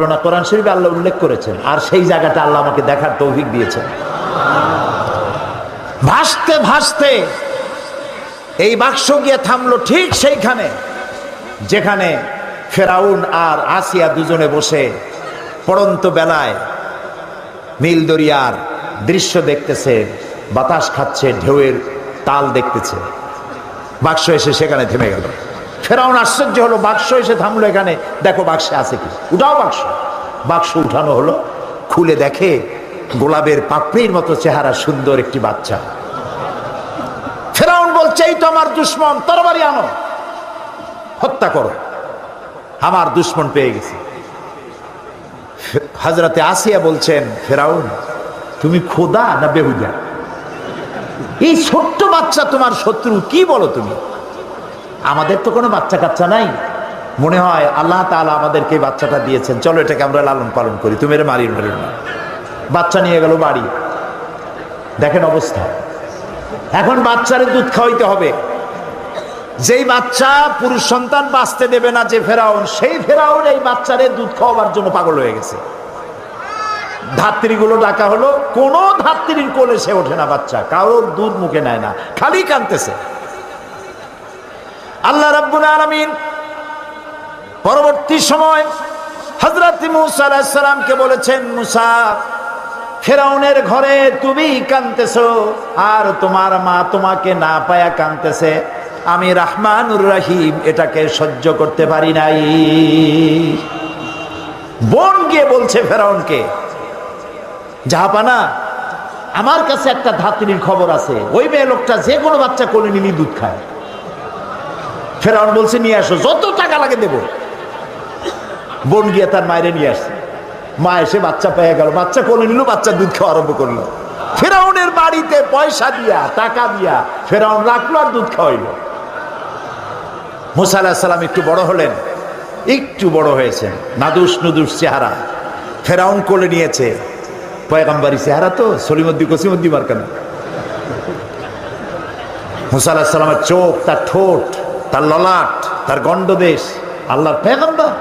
ঘটনা কোরআন শরীফে আল্লাহ উল্লেখ করেছেন, আর সেই জায়গাটা আল্লাহ আমাকে দেখার তৌফিক দিয়েছেন। ভাসতে ভাসতে এই বাক্স গিয়ে থামলো ঠিক সেইখানে, যেখানে ফেরাউন আর আসিয়া দুজনে বসে পড়ন্ত বেলায় নীল দরিয়ার দৃশ্য দেখতেছে, বাতাস খাচ্ছে, ঢেউয়ের তাল দেখতেছে। বাক্স এসে সেখানে থেমে গেল। ফেরাউন আশ্চর্য হলো, বাক্স এসে থামলো এখানে। দেখো বাক্সে আছে কি? উঠাও বাক্স। বাক্স উঠানো হলো, খুলে দেখে গোলাপের পাপড়ির মতো চেহারা, সুন্দর একটি বাচ্চা। ফেরাউন বলছে, এই তো আমার দুশ্মন, তরবারি আনো। হত্যা করো। আমার দুশ্মন পেয়ে গেছে। হাজরাতে আসিয়া বলছেন, ফেরাউন, তুমি খোদা না বেহুদা? এই ছোট্ট বাচ্চা তোমার শত্রু, কি বলো তুমি? আমাদের তো কোনো বাচ্চা কাচ্চা নাই। মনে হয় আল্লাহ তাআলা আমাদেরকে বাচ্চাটা দিয়েছেন। চলো এটাকে আমরা লালন পালন করি। তুমি এর মারি মারি না। বাচ্চা নিয়ে গেল বাড়ি। দেখেন অবস্থা। এখন বাচ্চারে দুধ খাওয়াইতে হবে। যেই বাচ্চা পুরুষ সন্তান বাঁচতে দেবে না যে ফেরাউন, সেই ফেরাউন এই বাচ্চারে দুধ খাওয়াবার জন্য পাগল হয়ে গেছে। ধাত্রীগুলো ডাকা হলো, কোনো ধাত্রীর কোলে সে ওঠে না বাচ্চা। কারোর দুধ মুখে নেয় না। খালি কানতেছে রাব্বুল আলামিন পরবর্তী সময় হযরত মুসা আলাইহিস সালামকে বলেছেন, মুসা, ফেরাউনের ঘরে তুমি কানতেছো আর তোমার মা তোমাকে না পায়া কানতেছে আমি রাহমানুর রহিম, এটাকে সহ্য করতে পারি নাই। বোন গিয়ে বলছে ফেরাউনকে, জাহাপানা, আমার কাছে একটা ধাত্রীর খবর আছে। ওই মেয়ে লোকটা যে কোনো বাচ্চা কোলে নিলি দুধ খায়। ফেরাউন বলছে, নিয়ে আসো, যত টাকা লাগে দেব। বোন গিয়ে তার মায়েরে নিয়ে আসছে। মা এসে বাচ্চা পেয়ে গেল, বাচ্চা কোলে নিল, বাচ্চা দুধ খাওয়া আরম্ভ করল। ফেরাউনের বাড়িতে পয়সা দিয়া, টাকা দিয়া ফেরাউন রাখল আর দুধ খাওয়াইলো। মুসা আলাহ একটু বড় হলেন, একটু বড় হয়েছেন, নাদুস নুদুস চেহারা। ফেরাউন কোলে নিয়েছে, পয়গাম্বারি চেহারা তো, সলিমদ্দি কসিমদ্দি মার্কানা মুসা আলাহ চোখ, তার ঠোঁট তার ললাট, তার গণ্ডদেশ, আল্লাহর পেগম্বর।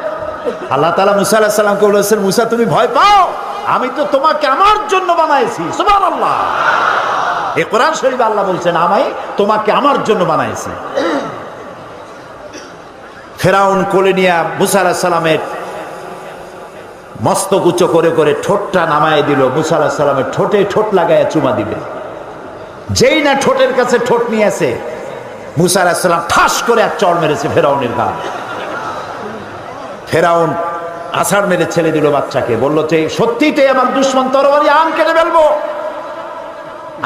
আল্লাহ তালা মুসা আলাহ সাল্লামকে বলেছেন, মুসা, তুমি ভয় পাও? আমি তো তোমাকে আমার জন্য বানাইছি। আল্লাহ এ কোরআন শরীফ আল্লাহ বলছেন আমি তোমাকে আমার জন্য বানাইছি। ফেরাউন কোলে নিয়া মুসা আলাহ সাল্লামের মস্তক উঁচু করে করে ঠোঁটটা নামায় দিল। মুসা আলাহ সাল্লামের ঠোঁটে ঠোঁট লাগাইয়া চুমা দিবে। যেই না ঠোঁটের কাছে ঠোঁট নিয়ে আসে মুসা আলাহিসাল্লাম ঠাস করে এক চড় মেরেছে ফেরাউনের গা। ফেরাউন আষাঢ় মেরে ছেড়ে দিল বাচ্চাকে, বলল যে সত্যিটাই আমার দুশ্মন তরবারি আম কেটে ফেলব?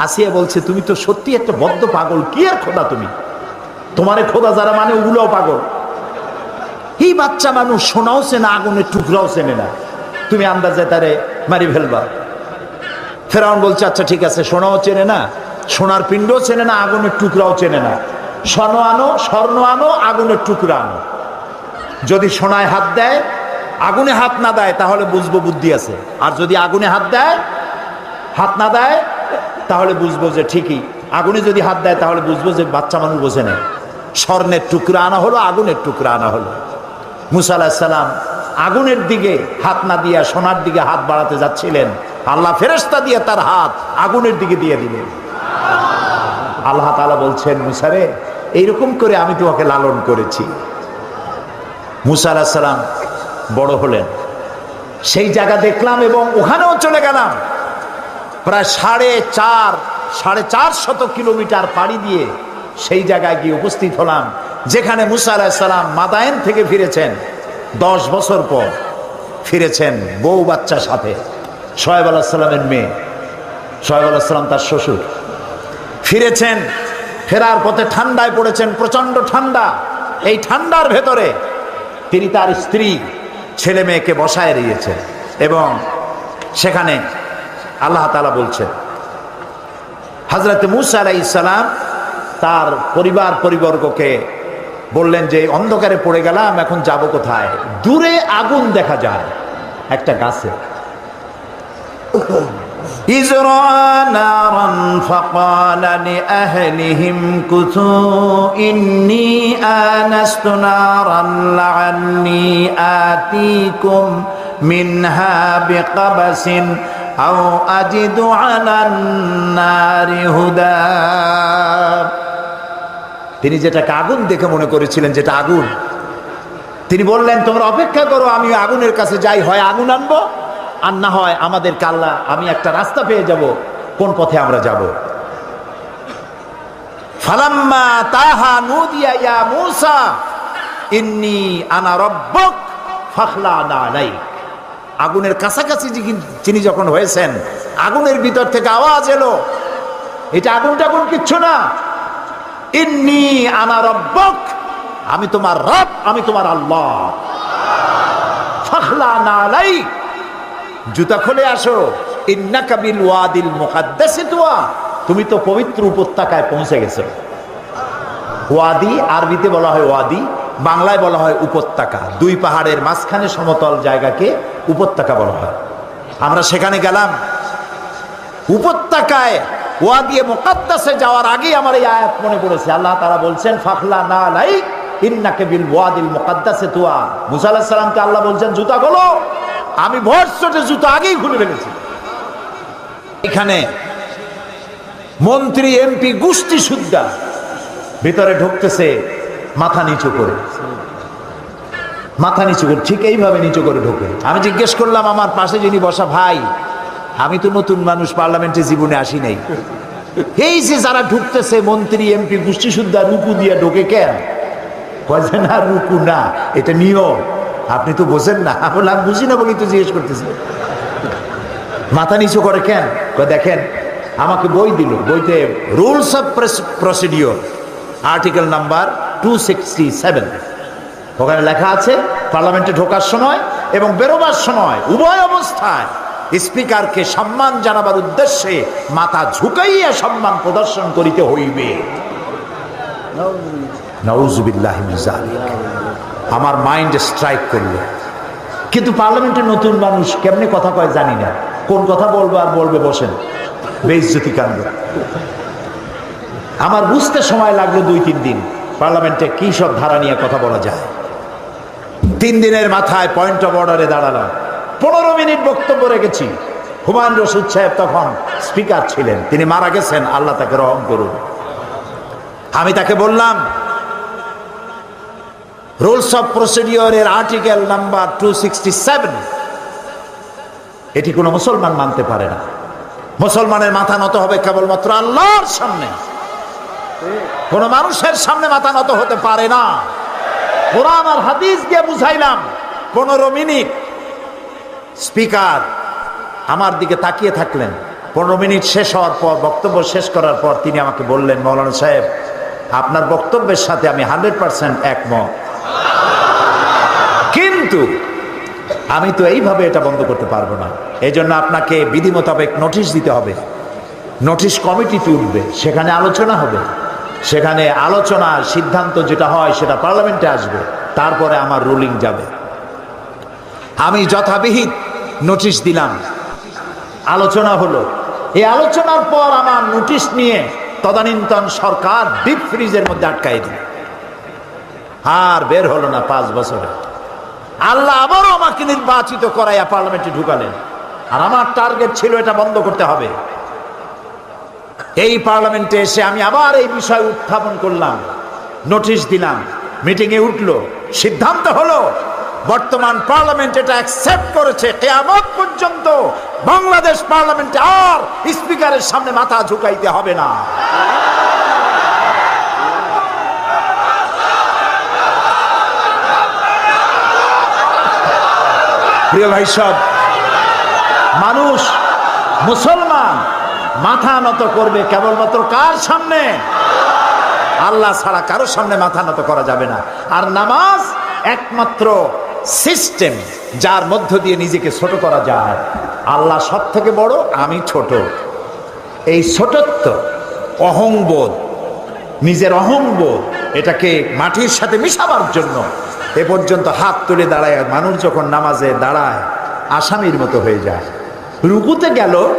আসিয়া বলছে, তুমি তো সত্যি একটা বদ্ধ পাগল, কি আর খোদা তুমি? তোমারে খোদা যারা মানে ওগুলোও পাগল। এই বাচ্চা মানুষ, সোনাও চেনে আগুনের টুকরাও চেনে না। তুমি আন্দাজে তারে মারি ফেলবা। ফেরাউন বলছে আচ্ছা ঠিক আছে, সোনাও চেনে না, সোনার পিণ্ডও চেনে না, আগুনের টুকরাও চেনে না। স্বর্ণ আনো স্বর্ণ আনো, আগুনের টুকরা আনো। যদি সোনায় হাত দেয়, আগুনে হাত না দেয়, তাহলে বুঝব বুদ্ধি আছে। আর যদি আগুনে হাত দেয়, হাত না দেয়, তাহলে বুঝব যে ঠিকই। আগুনে যদি হাত দেয়, তাহলে বুঝব যে বাচ্চা মানুষ বোঝে নেয় স্বর্ণের টুকরা আনা হলো, আগুনের টুকরা আনা হলো। মুসা আলাহিসাল্লাম আগুনের দিকে হাত না দিয়া, সোনার দিকে হাত বাড়াতে যাচ্ছিলেন। আল্লাহ ফেরেস্তা দিয়ে তার হাত আগুনের দিকে দিয়ে দিলেন। আল্লাহ তালা বলছেন, মুসারে, এইরকম করে আমি তোমাকে লালন করেছি। মুসা আলাহ সালাম বড় হলেন। সেই জায়গা দেখলাম এবং ওখানেও চলে গেলাম। প্রায় সাড়ে চার সাড়ে চার শত কিলোমিটার পাড়ি দিয়ে সেই জায়গায় গিয়ে উপস্থিত হলাম, যেখানে মুসা আলাহ সালাম মাদায়েন থেকে ফিরেছেন। দশ বছর পর ফিরেছেন বউ বাচ্চার সাথে। সোহেব আলাহ সাল্লামের মেয়ে। সোহেব আলাহ সাল্লাম তার শ্বশুর। ফিরেছেন, ফেরার পথে ঠান্ডায় পড়েছেন প্রচণ্ড ঠান্ডা। এই ঠান্ডার ভেতরে তিনি তার স্ত্রী, ছেলে মেয়েকে বসায় দিয়েছেন এবং সেখানে আল্লাহ তালা বলছেন হজরত মুসা আলাই ইসালাম তার পরিবার পরিবর্গকে বললেন যে, অন্ধকারে পড়ে গেলাম, এখন যাব কোথায়? দূরে আগুন দেখা যায়, একটা গাছে। إذ رأى نارا فقال لأهلهم كثوا إني آنست نارا لعلي آتيكم منها بقبس أو أجد على النار هدى তিনি যেটাকে আগুন দেখে মনে করেছিলেন যেটা আগুন তিনি বললেন তোমরা অপেক্ষা করো আমি আগুনের কাছে যাই হয় আগুন আনবো আর না হয় আমাদের কাল্লা, আমি একটা রাস্তা পেয়ে যাব, কোন পথে আমরা যাব। ফালাম্মা তাহা নুদিয়া ইয়া মূসা, ইন্নি আনা রব্বক ফাখলা নাই আগুনের কাছাকাছি যিনি- যখন হয়েছেন, আগুনের ভিতর থেকে আওয়াজ এলো। এটা আগুন টাগুন কিচ্ছু না। ইন্নি আনা রব্বক, আমি তোমার রব, আমি তোমার আল্লাহ। ফাখলা আলাই জুতা খুলে আসো। ইন্নাকা বিল ওয়াদিল মুকাদ্দাসি তুয়া। তুমি তো পবিত্র উপত্যকায় পৌঁছে গেছো। ওয়াদি, আরবিতে বলা হয় ওয়াদি, বাংলায় বলা হয় উপত্যকা। দুই পাহাড়ের মাঝখানে সমতল জায়গাকে উপত্যকা বলা হয়। আমরা সেখানে গেলাম। উপত্যকায় ওয়াদিয়ে মুকাদ্দাসে যাওয়ার আগেই আমার এই আয়াত মনে পড়েছে। আল্লাহ তারা বলছেন, ফাখলা না লাই ইন্নাকে বিল ওয়াদিল মুকাদ্দাসে তুয়া। মুসা আলাহিস সালামকে আল্লাহ বলছেন, জুতা গলো আমি ভোর জুতা আগেই খুলে ফেলেছি। এখানে মন্ত্রী, এমপি, গোষ্ঠী সুদ্ধা ভিতরে ঢুকতেছে মাথা নিচু করে। মাথা নিচু করে, ঠিক এইভাবে নিচু করে ঢোকে। আমি জিজ্ঞেস করলাম, আমার পাশে যিনি বসা ভাই, আমি তো নতুন মানুষ, পার্লামেন্টে জীবনে আসি নাই। এই যে যারা ঢুকতেছে, মন্ত্রী, এমপি, গোষ্ঠী সুদ্ধা, রুকু দিয়ে ঢোকে কেন? না, রুকু না, এটা নিয়ম। আপনি তো বোঝেন না বললাম, বুঝি না বলি তো জিজ্ঞেস করতেছি। মাথা নিচু করে কেন? দেখেন আমাকে বই দিল বইতে rules of procedure article number two sixty seven ওখানে লেখা আছে পার্লামেন্টে ঢোকার সময় এবং বেরোবার সময় উভয় অবস্থায় স্পিকারকে সম্মান জানাবার উদ্দেশ্যে মাথা ঝুঁকাইয়া সম্মান প্রদর্শন করিতে হইবে। আমার মাইন্ড স্ট্রাইক করল। কিন্তু পার্লামেন্টের নতুন মানুষ কেমনে কথা কয় জানি না। কোন কথা বলব আর বলবে বসেন। বেইজ্জতি কাণ্ড। আমার বুঝতে সময় লাগল দুই তিন দিন। পার্লামেন্টে কি সব ধারা নিয়ে কথা বলা যায়। তিন দিনের মাথায় পয়েন্ট অফ অর্ডারে দাঁড়ালাম। পনেরো মিনিট বক্তব্য রেখেছি। হুমায়ুন রশিদ সাহেব তখন স্পিকার ছিলেন। তিনি মারা গেছেন, আল্লাহ তাকে রহম করুন। আমি তাকে বললাম রুলস অফ প্রসিডিওরের আর্টিকেল নাম্বার টু এটি কোনো মুসলমান মানতে পারে না। মুসলমানের মাথা নত হবে কেবলমাত্র আল্লাহর সামনে। কোন মানুষের সামনে মাথা নত হতে পারে না। কোরআন আর হাদিস দিয়ে বুঝাইলাম, পনেরো মিনিট। স্পিকার, আমার দিকে তাকিয়ে থাকলেন। পনেরো মিনিট শেষ হওয়ার পর, বক্তব্য শেষ করার পর তিনি আমাকে বললেন, মৌলানা সাহেব, আপনার বক্তব্যের সাথে আমি হান্ড্রেড পার্সেন্ট একমত। কিন্তু আমি তো এইভাবে এটা বন্ধ করতে পারব না। এই জন্য আপনাকে বিধি মোতাবেক নোটিশ দিতে হবে। নোটিশ কমিটিতে উঠবে। সেখানে আলোচনা হবে। সেখানে আলোচনা সিদ্ধান্ত যেটা হয় সেটা পার্লামেন্টে আসবে। তারপরে আমার রুলিং যাবে। আমি যথাবিহিত নোটিশ দিলাম। আলোচনা হলো। এই আলোচনার পর আমার নোটিশ নিয়ে তদানীন্তন সরকার ডিপ ফ্রিজের মধ্যে আটকাই দিল। আর বের হলো না পাঁচ বছরে। আল্লাহ আবারও আমাকে নির্বাচিত করাইয়া পার্লামেন্টে ঢুকালেন। আর আমার টার্গেট ছিল এটা বন্ধ করতে হবে। এই পার্লামেন্টে এসে আমি আবার এই বিষয় উত্থাপন করলাম, নোটিশ দিলাম, মিটিংয়ে উঠল, সিদ্ধান্ত হলো, বর্তমান পার্লামেন্ট এটা অ্যাকসেপ্ট করেছে, কেয়ামত পর্যন্ত বাংলাদেশ পার্লামেন্টে আর স্পিকারের সামনে মাথা ঝুঁকাইতে হবে না। প্রিয় ভাই সব, মানুষ, মুসলমান, মাথা নত করবে কেবলমাত্র কার সামনে? আল্লাহ ছাড়া কারও সামনে মাথা নত করা যাবে না। আর নামাজ একমাত্র সিস্টেম যার মধ্য দিয়ে নিজেকে ছোট করা যায়। আল্লাহ সব থেকে বড়, আমি ছোট। এই ছোটত্ব, অহংবোধ, নিজের অহংবোধ এটাকে মাটির সাথে মিশাবার জন্য। এ পর্যন্ত হাত তুলে দাঁড়ায়, মানুষ যখন নামাজে দাঁড়ায়, আসামির মতো হয়ে যায়। রুকুতে গেল,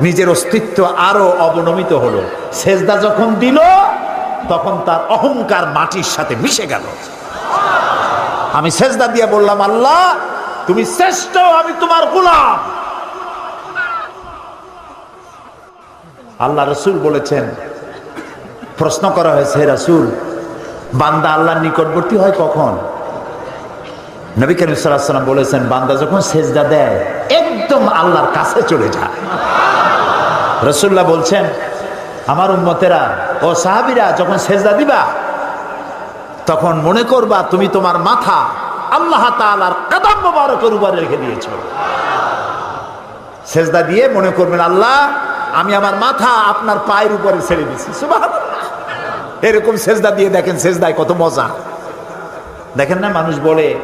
নিজের অস্তিত্ব আরও অবনমিত হলো। সেজদা যখন দিল, তখন তার অহংকার মাটির সাথে মিশে গেল। আমি সেজদা দিয়ে বললাম, আল্লাহ, তুমি শ্রেষ্ঠ, আমি তোমার গোলাম। আল্লাহ রসুল বলেছেন, প্রশ্ন করা হয়েছে, "হে রাসূল বান্দা আল্লাহর নিকটবর্তী হয় কখন? নবী করিম আলাইহি বলেছেন, বান্দা যখন সেজদা দেয়, একদম আল্লাহর কাছে চলে যায়। রসুল্লাহ বলছেন, আমার উম্মতেরা, ও সাহাবিরা, যখন সেজদা দিবা, তখন মনে করবা তুমি তোমার মাথা আল্লাহ তাআলার কাদাম মোবারকের উপরে রেখে দিয়েছ। সেজদা দিয়ে মনে করবেন, আল্লাহ, আমি আমার মাথা আপনার পায়ের উপরে ছেড়ে দিছি সুবহানাল্লাহ। এরকম সেজদা দিয়ে দেখেন সেজদায় কত মজা। দেখেন না, মানুষ বলে,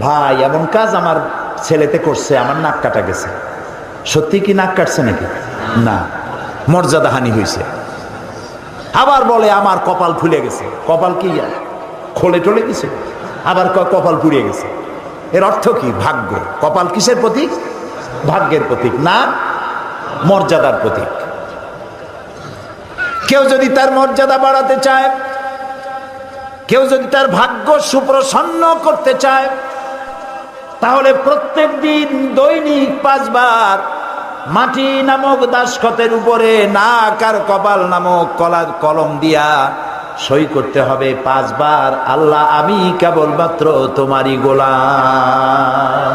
ভাই, এমন কাজ আমার ছেলেতে করছে, আমার নাক কাটা গেছে। সত্যি কি নাক কাটছে নাকি? না, মর্যাদা হানি হয়েছে আবার বলে, আমার কপাল ফুলে গেছে। কপাল কি? খোলে টলে গেছে। আবার কপাল পুড়িয়ে গেছে। এর অর্থ কি? ভাগ্য। কপাল কিসের প্রতীক? ভাগ্যের প্রতীক। না, মর্যাদার প্রতীক। কেউ যদি তার মর্যাদা বাড়াতে চায়, কেউ যদি তার ভাগ্য সুপ্রসন্ন করতে চায়, তাহলে প্রত্যেক দিন দৈনিক পাঁচবার মাটি নামক দাসখতের উপরে নাক আর কপাল নামক কলা কলম দিয়া সই করতে হবে। পাঁচবার, আল্লাহ, আমি কেবলমাত্র তোমারই গোলাম।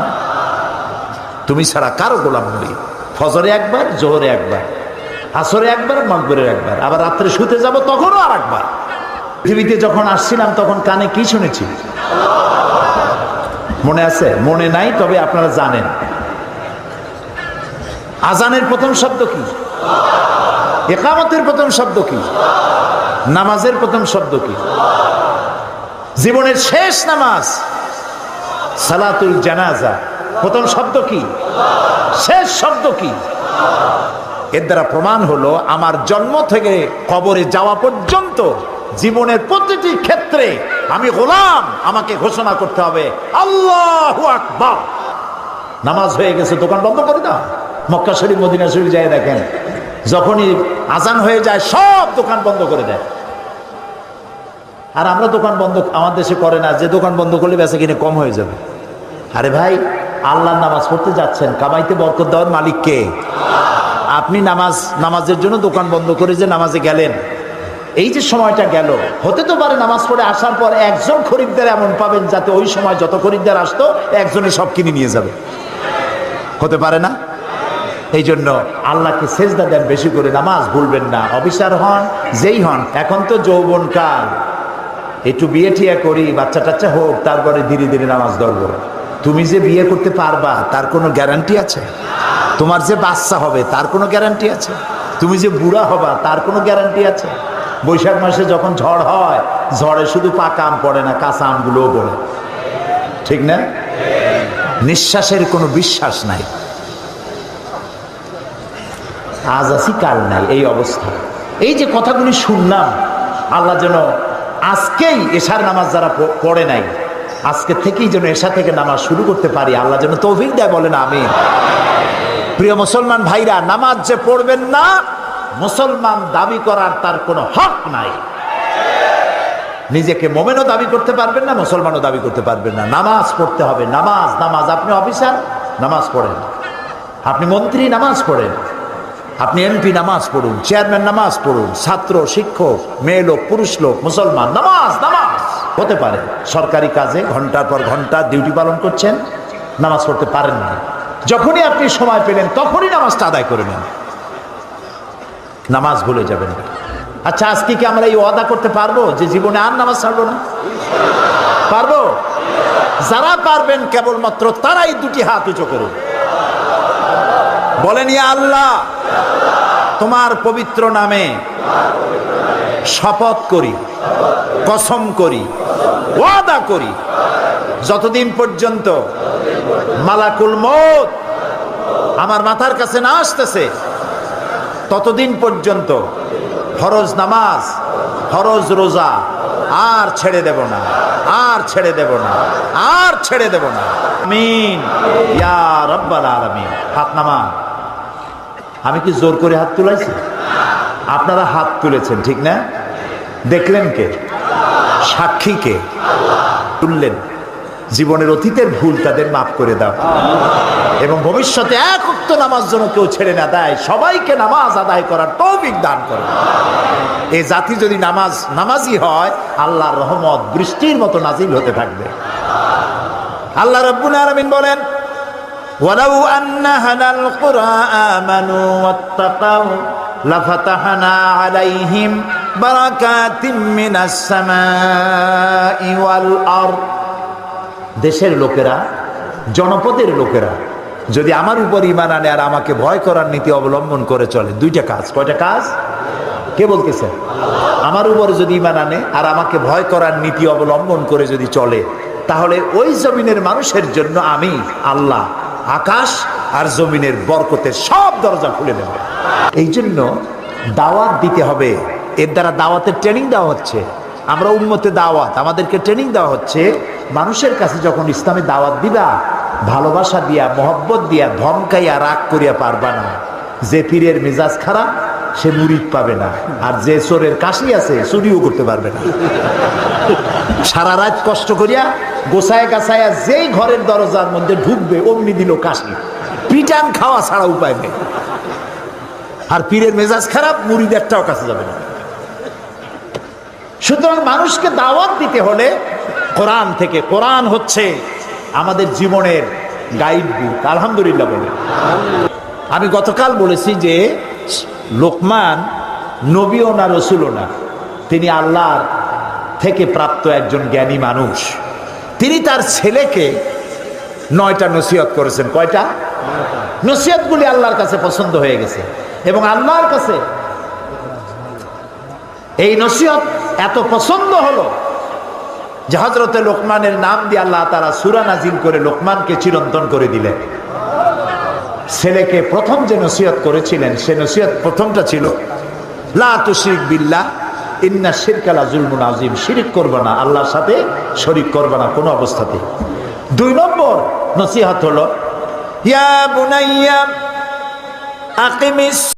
তুমি ছাড়া কারও গোলাম নই। ফজরে একবার, জোহরে একবার। আসরে একবার মকবরে একবার, আবার রাত্রে শুতে যাব তখনও আর একবার পৃথিবীতে যখন আসছিলাম তখন কানে কি শুনেছি? মনে আছে? মনে নাই, তবে আপনারা জানেন। আজানের প্রথম শব্দ কি? একামতের প্রথম শব্দ কি? নামাজের প্রথম শব্দ কি? জীবনের শেষ নামাজ, সালাতুল জানাজা, প্রথম শব্দ কি? শেষ শব্দ কি? এর দ্বারা প্রমাণ হলো আমার জন্ম থেকে কবরে যাওয়া পর্যন্ত জীবনের প্রতিটি ক্ষেত্রে আমি গোলাম, আমাকে ঘোষণা করতে হবে, আল্লাহ নামাজ হয়ে গেছে, দোকান বন্ধ করে দাও। মক্কা শরীফ, মদিনা শরীফ যায় দেখেন, যখনই আজান হয়ে যায়, সব দোকান বন্ধ করে দেয়। আর আমরা দোকান বন্ধ, আমার দেশে করে না, যে দোকান বন্ধ করলে বেচা কিনে কম হয়ে যাবে। আরে ভাই, আল্লাহর নামাজ পড়তে যাচ্ছেন, কামাইতে বরকত দেওয়ার মালিক কে? আপনি নামাজ, নামাজের জন্য দোকান বন্ধ করে যে নামাজে গেলেন। এই যে সময়টা গেল, হতে তো পারে নামাজ পড়ে আসার পর একজন খরিদ্দার এমন পাবেন যাতে ওই সময় যত খরিদ্দার আসতো, একজনে সব কিনে নিয়ে যাবে। হতে পারে না? এই জন্য আল্লাহকে সেজদা দেন বেশি করে, নামাজ ভুলবেন না। অফিসার হন, যেই হন, এখন তো যৌবন কাল একটু বিয়ে ঠিয়া করি বাচ্চা টাচ্চা হোক, তারপরে ধীরে ধীরে নামাজ ধরবো। তুমি যে বিয়ে করতে পারবা, তার কোনো গ্যারান্টি আছে? তোমার যে বাচ্চা হবে, তার কোনো গ্যারান্টি আছে? তুমি যে বুড়া হবা, তার কোনো গ্যারান্টি আছে? বৈশাখ মাসে যখন ঝড় হয়, ঝড়ে শুধু পাকা আম পড়ে না, কাঁচা আমগুলোও পড়ে। ঠিক না? নিঃশ্বাসের কোনো বিশ্বাস নাই। আজ আছি কাল নাই, এই অবস্থা। এই যে কথাগুলি শুনলাম, আল্লাহ যেন আজকেই এশার নামাজ যারা পড়ে নাই আজকে থেকেই যেন এশা থেকে নামাজ শুরু করতে পারি। আল্লাহ যেন তৌফিক দেয়, বলেন আমি প্রিয় মুসলমান ভাইরা, নামাজ যে পড়বেন না, মুসলমান দাবি করার তার কোনো হক নাই। নিজেকে মোমেনও দাবি করতে পারবেন না, মুসলমানও দাবি করতে পারবেন না। নামাজ পড়তে হবে। নামাজ নামাজ। আপনি অফিসার? নামাজ পড়েন। আপনি মন্ত্রী? নামাজ পড়েন। আপনি এমপি নামাজ পড়ুন চেয়ারম্যান নামাজ পড়ুন, ছাত্র, শিক্ষক, মেয়ে লোক, পুরুষ লোক, মুসলমান, নামাজ নামাজ। হতে পারে, সরকারি কাজে ঘণ্টার পর ঘণ্টা ডিউটি পালন করছেন, নামাজ পড়তে পারেন না। যখনই আপনি সময় পেলেন, তখনই নামাজটা আদায় করে নেন। নামাজ ভুলে যাবেন। আচ্ছা আজকে কি আমরা এই ওয়াদা করতে পারব যে জীবনে আর নামাজ ছাড়বো না? পারব? যারা পারবেন, কেবলমাত্র তারাই দুটি হাত উঁচু করুন। বলেন, ইয়া আল্লাহ তোমার পবিত্র নামে শপথ করি, কসম করি, ওয়াদা করি। যতদিন পর্যন্ত মালাকুল মত আমার মাথার কাছে না আসতেছে, ততদিন পর্যন্ত ফরজ নামাজ, ফরজ রোজা আর ছেড়ে দেব না, আর ছেড়ে দেব না, আর ছেড়ে দেব না। আমিন। ইয়া রব্বাল আলামিন। হাত নামা আমি কি জোর করে হাত তুলাইছি? আপনারা হাত তুলেছেন, ঠিক না? দেখলেন কে? সাক্ষী কে? তুললেন। জীবনের অতীতের ভুল তাদের মাফ করে দাও। এবং ভবিষ্যতে এক উক্ত নামাজ জন্য কেউ ছেড়ে না দেয়, সবাইকে নামাজ আদায় করার তৌফিক দান করে। এই জাতি যদি নামাজ, নামাজি হয়, আল্লাহর রহমত বৃষ্টির মতো নাজিল হতে থাকবে। আল্লাহ রব্বুল আলামিন বলেন ولو أن أهل القرى آمنوا واتقوا لفتحنا عليهم بركات من السماء والأرض দেশের লোকেরা জনপদের লোকেরা যদি আমার উপর ইমান আনে আর আমাকে ভয় করার নীতি অবলম্বন করে চলে দুইটা কাজ কয়টা কাজ কে বলতেছে আমার উপরে যদি ইমান আনে আর আমাকে ভয় করার নীতি অবলম্বন করে যদি চলে তাহলে ওই জমিনের মানুষের জন্য আমি আল্লাহ আকাশ আর জমিনের বরকতের সব দরজা খুলে দেবে। এই জন্য দাওয়াত দিতে হবে। এর দ্বারা দাওয়াতের ট্রেনিং দেওয়া হচ্ছে। আমরা উন্মতে দাওয়াত, আমাদেরকে ট্রেনিং দেওয়া হচ্ছে। মানুষের কাছে যখন ইসলামে দাওয়াত দিবা, ভালোবাসা দিয়া, মহব্বত দিয়া, ধমকাইয়া, রাগ করিয়া পারবা না। যে পীরের মেজাজ খারাপ সে মুরিদ পাবে না। আর যে চোরের কাশি আছে, চুরিও করতে পারবে না। সারা রাত কষ্ট করিয়া গোসায় গাছায়া যেই ঘরের দরজার মধ্যে ঢুকবে, অমনি দিল কাশি। পিটান খাওয়া ছাড়া উপায় নেই। আর পীরের মেজাজ খারাপ মুরিদ একটাও কাছে যাবে না। সুতরাং মানুষকে দাওয়াত দিতে হলে কোরআন থেকে, কোরআন হচ্ছে আমাদের জীবনের গাইড বুক। আলহামদুলিল্লাহ বলে। আমি গতকাল বলেছি যে লোকমান নবীও না রসুলও না। তিনি আল্লাহর থেকে প্রাপ্ত একজন জ্ঞানী মানুষ। তিনি তার ছেলেকে নয়টা নসিহত করেছেন। কয়টা? নসিহতগুলি আল্লাহর কাছে পছন্দ হয়ে গেছে। এবং আল্লাহর কাছে এই নসিহত এত পছন্দ হলো যে হজরতে লোকমানের নাম দিয়ে আল্লাহ তারা সুরা নাজিল করে লোকমানকে চিরন্তন করে দিলেন। ছেলেকে প্রথম যে নসিহত করেছিলেন, সে নসিহত প্রথমটা ছিল, লা তুশরিক বিল্লাহ, ইন্না শিরকালা জুলমুন আজিম শিরিক করবে না, আল্লাহর সাথে শরিক করবে না কোনো অবস্থাতে দুই নম্বর নসিহত হলো, ইয়া বুনাইয়া